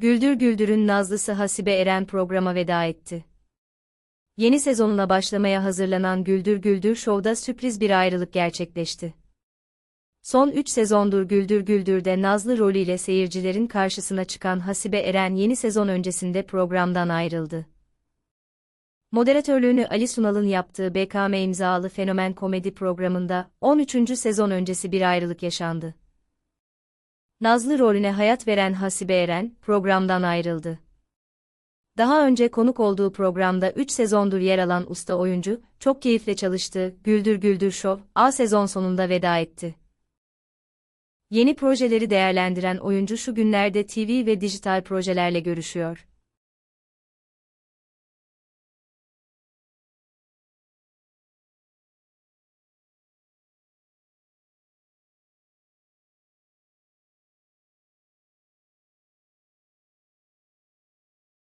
Güldür Güldür'ün Nazlısı Hasibe Eren programa veda etti. Yeni sezonuna başlamaya hazırlanan Güldür Güldür Show'da sürpriz bir ayrılık gerçekleşti. Son 3 sezondur Güldür Güldür'de Nazlı rolüyle seyircilerin karşısına çıkan Hasibe Eren yeni sezon öncesinde programdan ayrıldı. Moderatörlüğünü Ali Sunal'ın yaptığı BKM imzalı Fenomen komedi programında 13. sezon öncesi bir ayrılık yaşandı. Nazlı rolüne hayat veren Hasibe Eren, programdan ayrıldı. Daha önce konuk olduğu programda 3 sezondur yer alan usta oyuncu, çok keyifle çalıştığı Güldür Güldür Show, A sezon sonunda veda etti. Yeni projeleri değerlendiren oyuncu şu günlerde TV ve dijital projelerle görüşüyor.